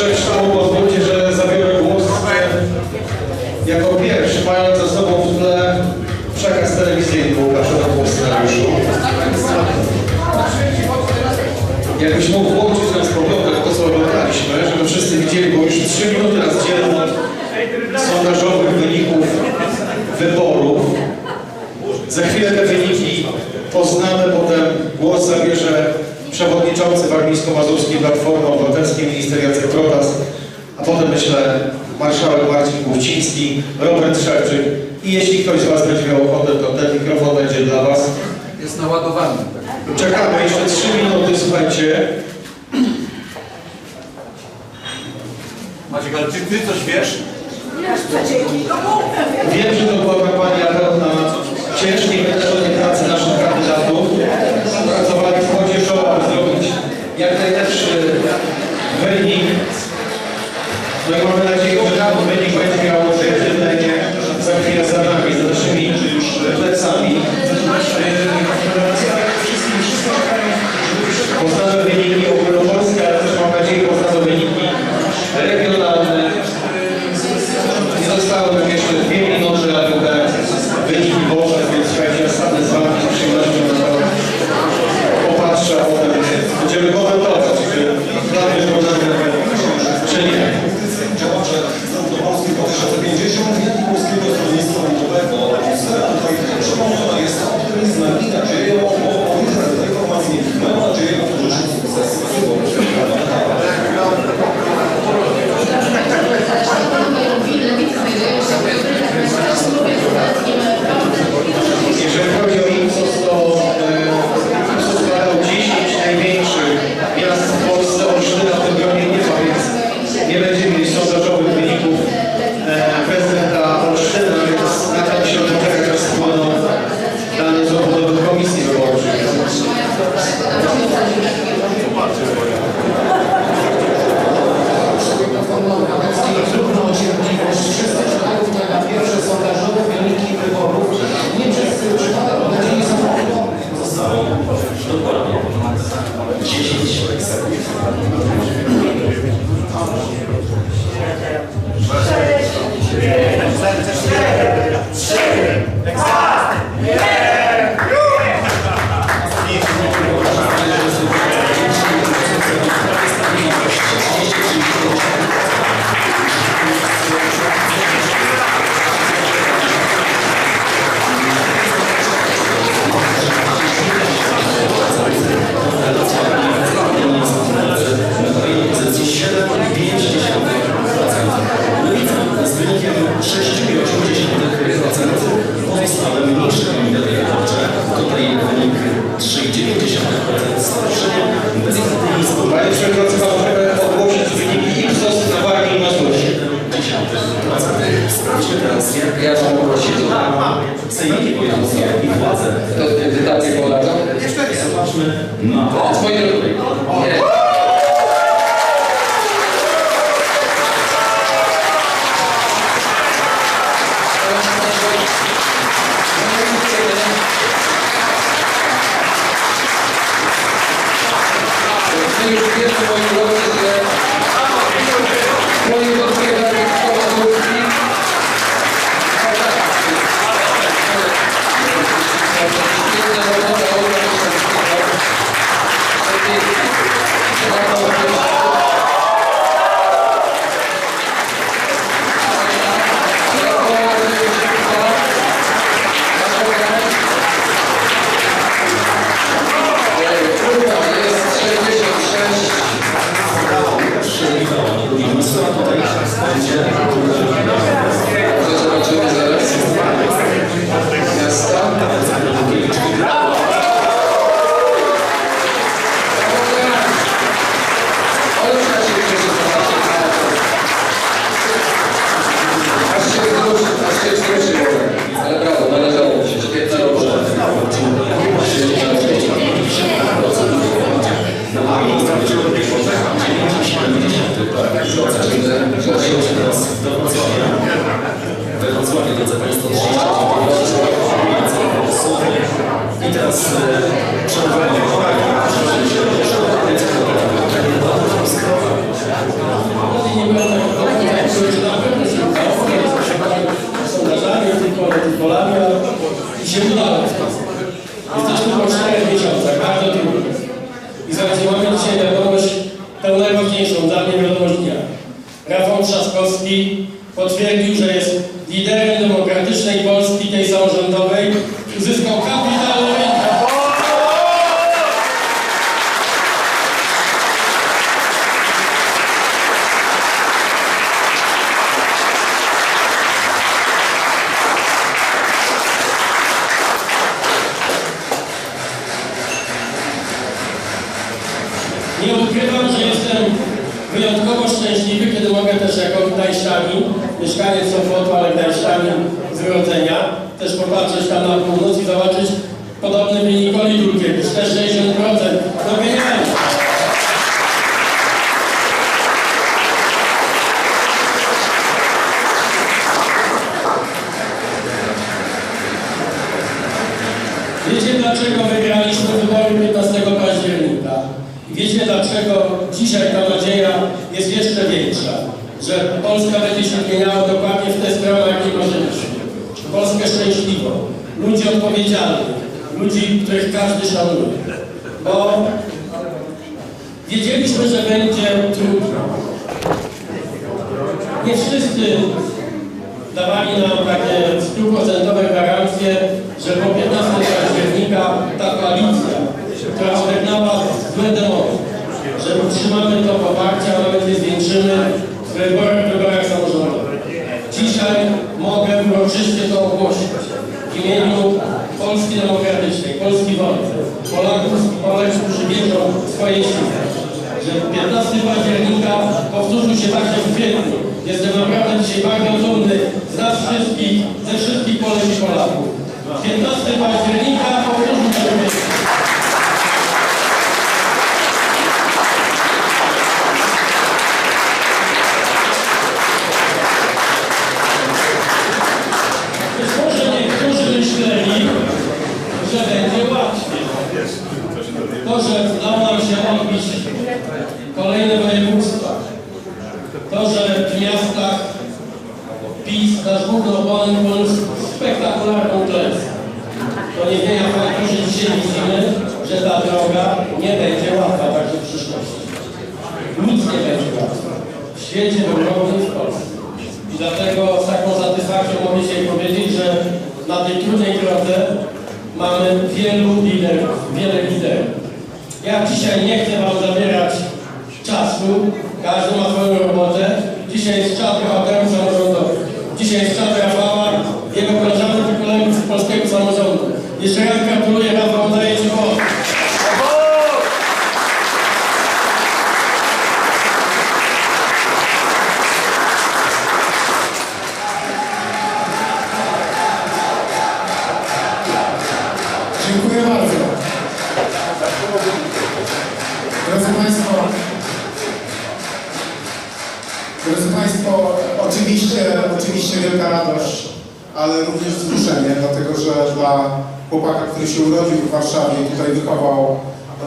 Trzeszczą pozwólcie, że zabiorę głos e, jako pierwszy, mając za sobą w tle przekaz telewizyjny Łukasza do scenariuszu. Jakbyś mógł włączyć nas powrotem to, co oglądaliśmy, żeby wszyscy widzieli, bo już trzy minuty nas dzielą od sondażowych wyników wyborów. Za chwilę te wyniki poznamy, potem głos zabierze przewodniczący Warmińsko-Mazurskiej Platformy Obywatelskiej, minister Jacek Protas, a potem myślę marszałek Marcin Główciński, Robert Szewczyk i jeśli ktoś z Was będzie miał ochotę, to ten mikrofon będzie dla Was. Jest naładowany. Czekamy jeszcze 3 minuty, słuchajcie. Maciek, ale ty, ty coś wiesz? Wiem, że to była kampania pełna ciężkiej metody very weak. Like what Senhor, Trzaskowski potwierdził, że jest liderem demokratycznej Polski, tej samorządowej. Uzyskał kapitalny wynik. Nie ukrywam, że jestem wyjątkowo szczęśliwy, kiedy mogę też jako gdańszczanin, mieszkaniec Sopotu, ale gdańszczanin z urodzenia, też popatrzeć tam na północ i zobaczyć podobny wynik Oli Dulkiewicz, też 60%. No genialnie! Wiecie dlaczego wygraliśmy wybory 15 października? I wiecie dlaczego dzisiaj ta nadzieja jest jeszcze większa? Że Polska będzie się zmieniała dokładnie w tę stronę, jakiej marzyliśmy. Polskę szczęśliwą, ludzi odpowiedzialnych, ludzi, których każdy szanuje. Bo wiedzieliśmy, że będzie trudno. Nie wszyscy dawali nam takie stuprocentowe gwarancje, że po 15 października ta koalicja, która odegrała złe demony, że utrzymamy to poparcie, a nawet je zwiększymy w wyborach, samorządowych. Dzisiaj mogę uroczyście to ogłosić w imieniu Polski Demokratycznej, Polski Wolnej, Polaków i Polek, którzy wierzą swoje siły że 15 października powtórzył się także w kwietniu. Jestem naprawdę dzisiaj bardzo dumny z nas wszystkich, ze wszystkich Polek i Polaków. 15 października powtórzył się w kwietniu. Być może niektórzy myśleli, że będzie łatwiej. To, że udało nam się odbić kolejne województwa, to, że w miastach PiS, nasz główny oponent poniósł spektakularną klęskę, to nie zmienia faktu, że dzisiaj widzimy, że ta droga nie będzie łatwa także w przyszłości. Nic nie będzie łatwe. W świecie, w Europie w Polsce. I dlatego z taką satysfakcją mogę dzisiaj powiedzieć, że na tej trudnej drodze mamy wielu liderów, wiele liderów. Ja dzisiaj nie chcę Wam zabierać czasu, każdy ma swoją robotę. Dzisiaj jest czas bohaterów samorządowych. Dzisiaj jest czas Rafała, jego koleżanek i kolegów z polskiego samorządu. Jeszcze raz gratuluję który się urodził w Warszawie i tutaj wychował,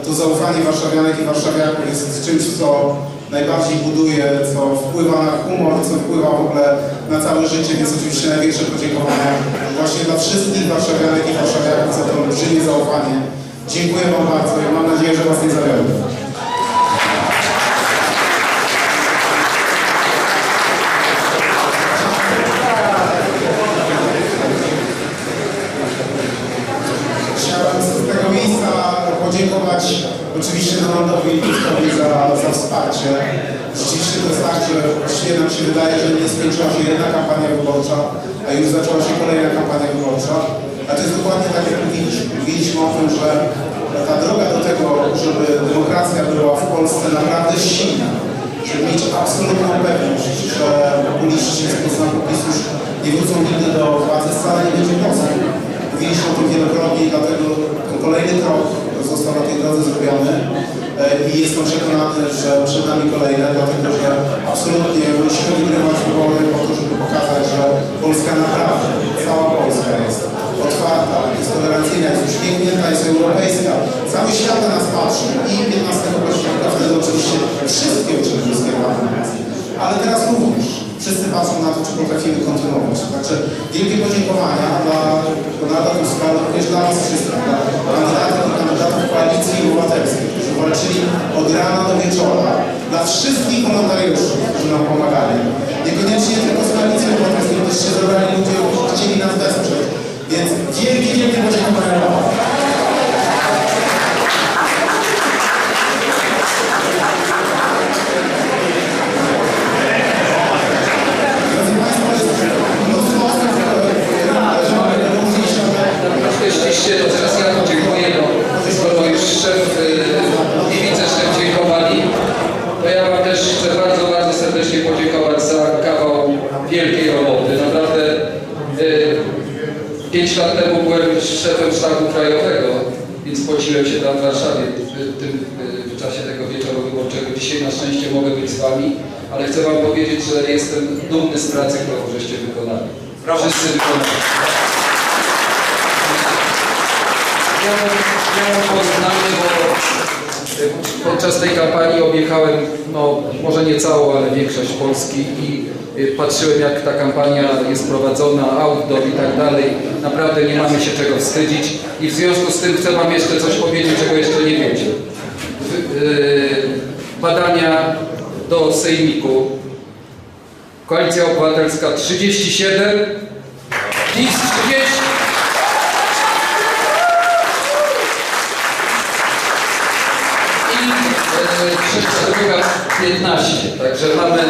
to zaufanie warszawianek i warszawiaków jest czymś, co najbardziej buduje, co wpływa na humor, co wpływa w ogóle na całe życie, więc oczywiście największe podziękowania właśnie dla wszystkich warszawianek i warszawiaków za to olbrzymie zaufanie. Dziękuję Wam bardzo i mam nadzieję, że Was nie zawiodę. Chciałem z tego miejsca podziękować oczywiście Donaldowi Tuskowi za, za wsparcie. Rzeczywiście to jest tak, że właściwie nam się wydaje, że nie skończyła się jedna kampania wyborcza, a już zaczęła się kolejna kampania wyborcza. A to jest dokładnie tak, jak mówiliśmy. Mówiliśmy o tym, że ta droga do tego, żeby demokracja była w Polsce naprawdę silna, żeby mieć absolutną pewność, że populiści z poznaku PiS już nie wrócą nigdy do władzy, wcale nie będzie prosta. Mówiliśmy o tym wielokrotnie i dlatego ten kolejny krok został na tej drodze zrobiony E, i jestem przekonany, że przed nami kolejne, dlatego że absolutnie musimy wygrywać wybory po to, żeby pokazać, że Polska naprawdę, cała Polska jest otwarta, jest tolerancyjna, jest uśmiechnięta, jest europejska. Cały świat na nas patrzy i 15 października wtedy oczywiście wszystkie mamy ale teraz również wszyscy patrzą na to, czy potrafimy kontynuować. Także wielkie podziękowania dla Donalda Tuska, również dla Was wszystkich, dla kandydatów i kandydatów Koalicji Obywatelskiej, którzy walczyli od rana do wieczora. Dla wszystkich wolontariuszy, którzy nam pomagali. Niekoniecznie tylko z koalicji obywatelskiej, też się zebrali ludzie, chcieli nas wesprzeć. Więc wielkie, wielkie podziękowania dla Was. Drodzy Państwo, jest mnóstwo osób, które należą również Troszkę ściście, to teraz ja podziękuję, bo skoro już szef y, i wice-szef dziękowali, to ja Wam też chcę bardzo, bardzo serdecznie podziękować za kawał wielkiej roboty. Naprawdę y, pięć lat temu byłem szefem sztabu krajowego, więc pociłem się tam w Warszawie w, tym, y, w czasie tego wieczoru wyborczego. Dzisiaj na szczęście mogę być z Wami, ale chcę Wam powiedzieć, że jestem dumny z pracy, którą żeście wykonali. Wszyscy wykonali. Miałem, poznanie, bo podczas tej kampanii objechałem, no może nie całą, ale większość Polski i y, patrzyłem jak ta kampania jest prowadzona, outdoor i tak dalej. Naprawdę nie mamy się czego wstydzić i w związku z tym chcę Wam jeszcze coś powiedzieć, czego jeszcze nie wiecie. Y, Badania do Sejmiku. Koalicja Obywatelska 37, PiS 30. i e, trzecia druga 15. Także mamy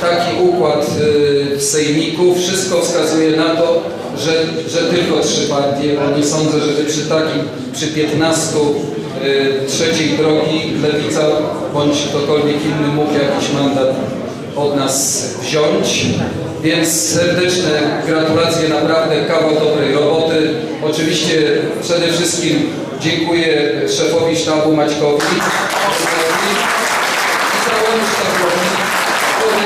taki układ e, w sejmiku. Wszystko wskazuje na to, że, że tylko trzy partie, bo nie sądzę, żeby przy takim, przy 15 e, trzeciej drogi Lewica bądź ktokolwiek inny mógł jakiś mandat od nas wziąć. Więc serdeczne gratulacje, naprawdę kawał dobrej roboty. Oczywiście przede wszystkim dziękuję szefowi sztabu Maćkowi i całemu sztabowi, który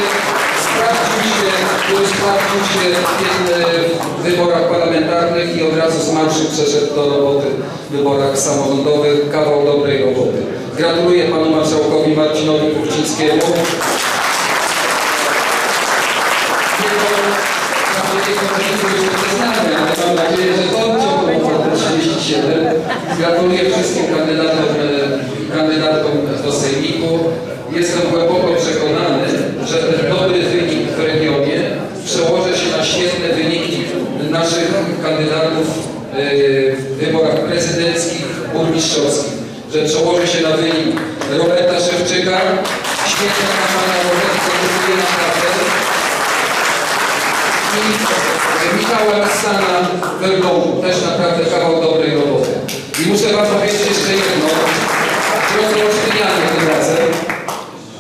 sprawdził się, który sprawdził się w e, wyborach parlamentarnych i od razu z marszu przeszedł do roboty w wyborach samorządowych. Kawał dobrej roboty. Gratuluję panu marszałkowi Marcinowi Kuchcińskiemu. Mam nadzieję, że to ciągle 37. Gratuluję wszystkim kandydatom, e, do Sejmiku. Jestem głęboko przekonany, że ten dobry wynik w regionie przełoży się na świetne wyniki naszych kandydatów e, w wyborach prezydenckich, burmistrzowskich. Że przełoży się na wynik Roberta Szewczyka. Świetna kampania Roberta, dziękuję naprawdę i Michała Sana Wergołu, też naprawdę kawał dobrej roboty. I muszę Wam powiedzieć jeszcze jedno, rozrocznianie tym razem,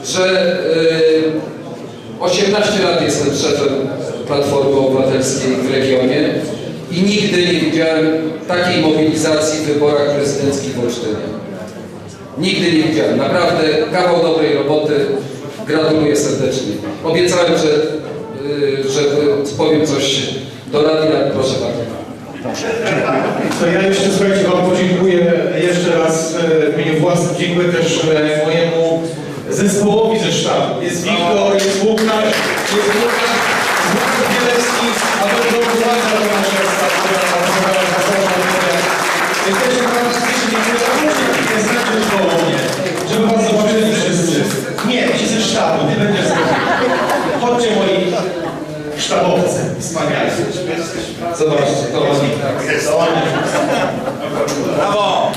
że y, 18 lat jestem szefem Platformy Obywatelskiej w regionie i nigdy nie widziałem takiej mobilizacji w wyborach prezydenckich w Olsztynie. Nigdy nie widziałem. Naprawdę kawał dobrej roboty. Gratuluję serdecznie. Obiecałem, że, y, że powiem coś do radia. Proszę bardzo. To ja jeszcze słuchajcie Wam podziękuję jeszcze raz e, w imieniu własnym. Dziękuję też e, mojemu zespołowi ze sztabu. Jest Wiktor, jest Łukasz, jest Łukasz, jest Łukasz Bielecki, a to do władza do naszego stawu, która pracowała na samym Jesteście Wam serdecznie dziękuję. A może nie znaczy koło żeby Was zobaczyli wszyscy. Nie, ci ze sztabu, Ty będziesz z Chodźcie moi sztabowcy, wspaniali. Zobaczcie, to was Brawo!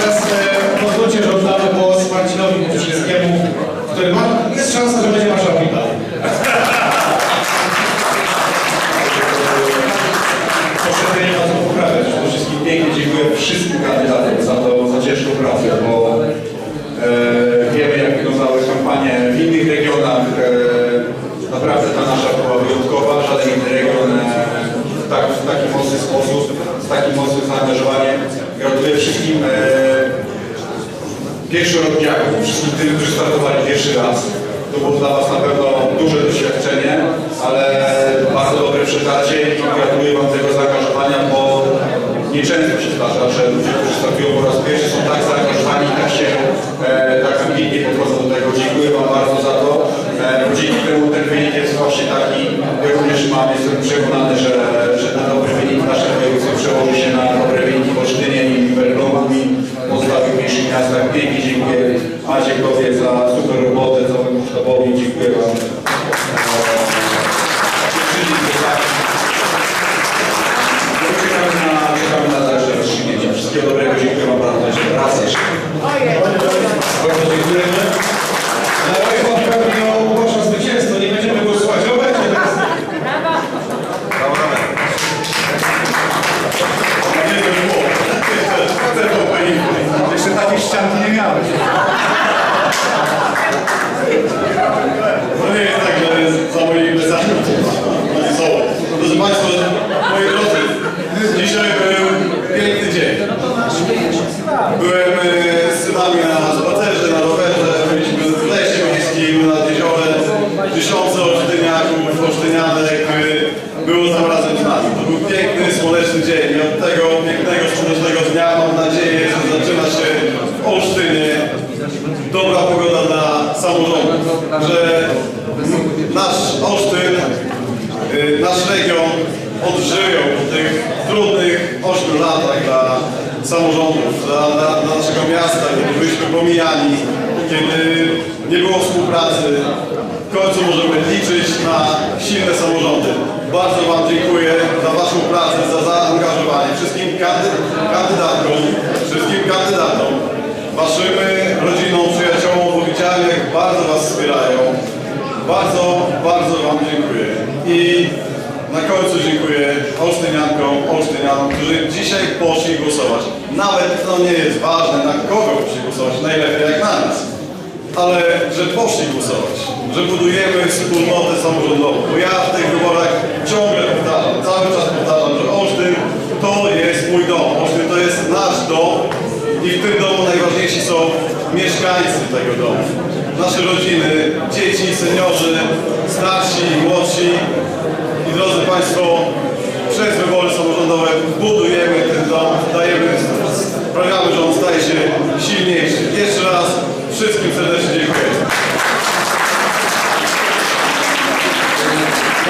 Teraz e, pozwólcie, że oddamy głos Marcinowi Kuczyńskiemu, który ma, jest szansa, że będzie marszałkiem dalej. Proszę nie ma co poprawiać. Przede wszystkim pięknie dziękuję wszystkim kandydatom za to, ciężką pracę, bo e, wiemy jak wyglądały kampanie w innych regionach. E, naprawdę ta nasza była wyjątkowa. Żaden inny region e, tak, w taki mocny sposób, z takim mocnym zaangażowaniem. Gratuluję wszystkim pierwszoroczniakom, wszystkim tym, którzy startowali pierwszy raz. To było dla Was na pewno duże doświadczenie, ale bardzo dobre przetarcie i gratuluję Wam tego zaangażowania, bo nieczęsto się zdarza, że ludzie, którzy startują po raz pierwszy Zaangażowani tak się e, tak pięknie podchodzą do tego. Dziękuję Wam bardzo za to. E, no, dzięki temu ten wynik jest właśnie taki, my również mamy, jestem przekonany, że, że ten dobry wynik w naszym województwie przełoży się na dobre wyniki w Olsztynie i w Erlogu i pozostałych mniejszych miastach. Pięknie dziękuję Maciekowie za super robotę, całemu sztabowi. Dziękuję Wam. E, Thank you. Dnia mam nadzieję, że zaczyna się w Olsztynie dobra pogoda dla samorządów, że nasz Olsztyn, y, nasz region odżyją po tych trudnych 8 latach dla samorządów, dla, dla, dla naszego miasta, kiedy byliśmy pomijani, kiedy nie było współpracy. W końcu możemy liczyć na silne samorządy. Bardzo Wam dziękuję za Waszą pracę, za zaangażowanie. Wszystkim kandy- kandydatkom, wszystkim kandydatom, Waszym rodzinom, przyjaciołom, bo widziałem jak bardzo Was wspierają. Bardzo, bardzo Wam dziękuję. I na końcu dziękuję Olsztyniankom, Olsztynianom, którzy dzisiaj poszli głosować. Nawet to nie jest ważne, na kogo poszli głosować, najlepiej jak na nas. Ale że poszli głosować, że budujemy wspólnotę samorządową. Bo ja w tych wyborach ciągle powtarzam, cały czas powtarzam, że Olsztyn to jest mój dom. Olsztyn to jest nasz dom i w tym domu najważniejsi są mieszkańcy tego domu. Nasze rodziny, dzieci, seniorzy, starsi, młodsi. I drodzy Państwo, przez wybory samorządowe budujemy ten dom, dajemy, sprawiamy, że on staje się silniejszy. Jeszcze raz wszystkim serdecznie dziękuję.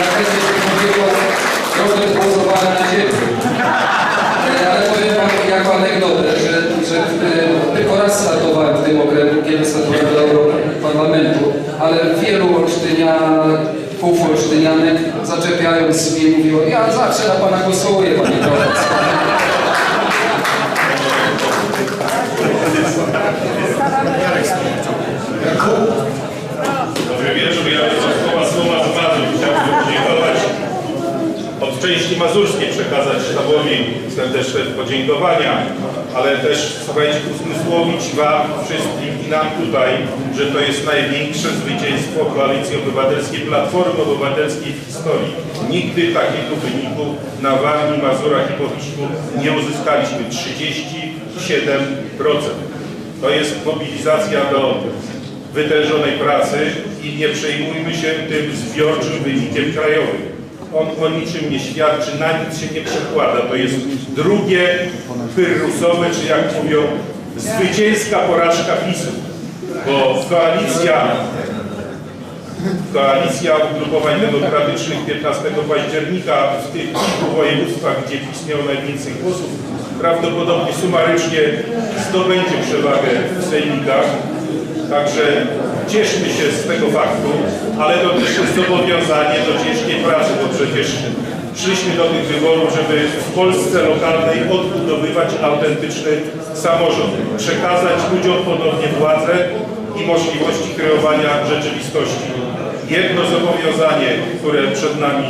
Jak będzie się mówiło, trochę głosowałem na ziemi. E, Ale powiem Wam jako anegdotę, że, że e, tylko raz startowałem w tym okręgu, kiedy startowałem do Europarlamentu, ale wielu Olsztyniaków, Olsztynianek zaczepiając mnie mówiło, ja zawsze na Pana głosuję, Panie Profesor. Dobry wieczór, ja Słowa Słowa z Mazur. Chciałbym podziękować, od części mazurskiej przekazać sztabowi serdeczne podziękowania, ale też słuchajcie, uzmysłowić Wam wszystkim i nam tutaj, że to jest największe zwycięstwo Koalicji Obywatelskiej, Platformy Obywatelskiej w historii. Nigdy takiego wyniku na Warmii, Mazurach i Powiślu nie uzyskaliśmy. 37%. To jest mobilizacja do wytężonej pracy i nie przejmujmy się tym zbiorczym wynikiem krajowym. On o niczym nie świadczy, na nic się nie przekłada. To jest drugie pyrrusowe, czy jak mówią, zwycięska porażka PiSu. Bo koalicja, koalicja ugrupowań demokratycznych 15 października w tych kilku województwach, gdzie PiS miał najwięcej głosów, prawdopodobnie sumarycznie zdobędzie przewagę w sejmikach. Także cieszmy się z tego faktu, ale to też jest zobowiązanie do ciężkiej pracy, bo przecież przyszliśmy do tych wyborów, żeby w Polsce lokalnej odbudowywać autentyczny samorząd, przekazać ludziom ponownie władzę i możliwości kreowania rzeczywistości. Jedno zobowiązanie, które przed nami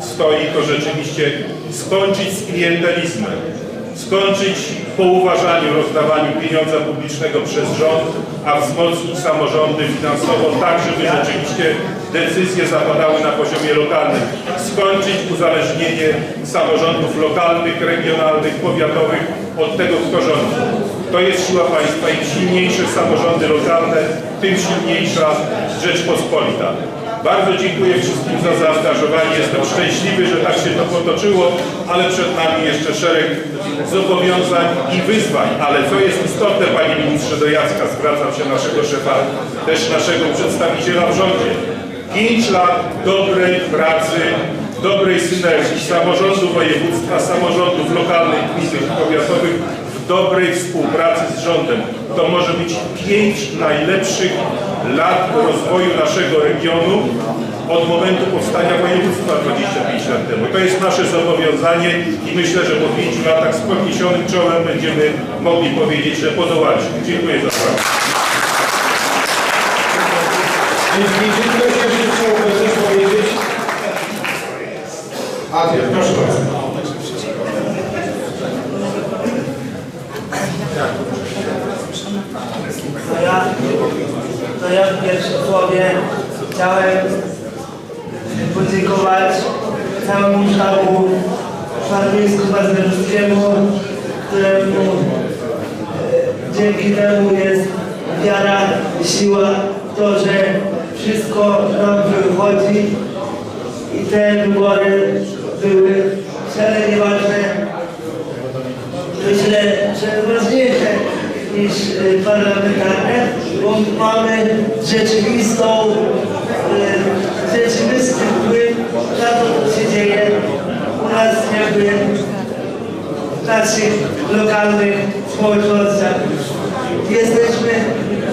stoi, to rzeczywiście skończyć z klientelizmem skończyć po uważaniu rozdawaniu pieniądza publicznego przez rząd, a wzmocnić samorządy finansowo tak, żeby rzeczywiście decyzje zapadały na poziomie lokalnym. Skończyć uzależnienie samorządów lokalnych, regionalnych, powiatowych od tego, kto rządzi. To jest siła państwa. Im silniejsze samorządy lokalne, tym silniejsza Rzeczpospolita. Bardzo dziękuję wszystkim za zaangażowanie. Jestem szczęśliwy, że tak się to potoczyło, ale przed nami jeszcze szereg zobowiązań i wyzwań. Ale co jest istotne, panie ministrze, do Jacka zwracam się naszego szefa, też naszego przedstawiciela w rządzie. Pięć lat dobrej pracy, dobrej synergii samorządu województwa, samorządów lokalnych, gminnych powiatowych w dobrej współpracy z rządem. To może być pięć najlepszych lat rozwoju naszego regionu od momentu powstania województwa 25 lat temu. To jest nasze zobowiązanie i myślę, że po pięciu latach z podniesionym czołem będziemy mogli powiedzieć, że podołaliśmy. Dziękuję za uwagę. Obrigado. Jakby w naszych lokalnych społecznościach. Jesteśmy,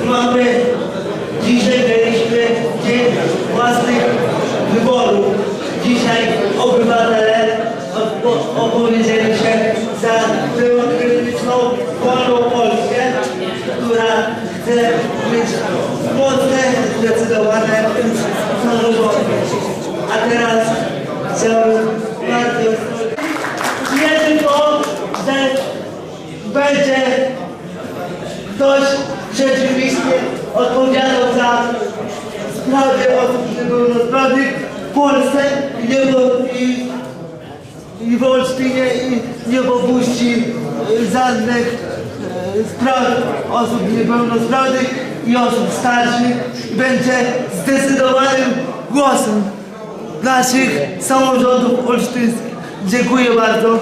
mamy, dzisiaj mieliśmy dzień własnych wyborów. Dzisiaj obywatele op- opowiedzieli się za demokratyczną, wolną Polskę, która chce mieć mocne, zdecydowane samorządy. A teraz chciałbym bardzo nie tylko, że będzie ktoś rzeczywiście odpowiadał za sprawy osób niepełnosprawnych w Polsce i nie, i, i w Olsztynie i nie popuści e, żadnych e, spraw osób niepełnosprawnych i osób starszych będzie zdecydowanym głosem naszych samorządów olsztyńskich. Dziękuję bardzo.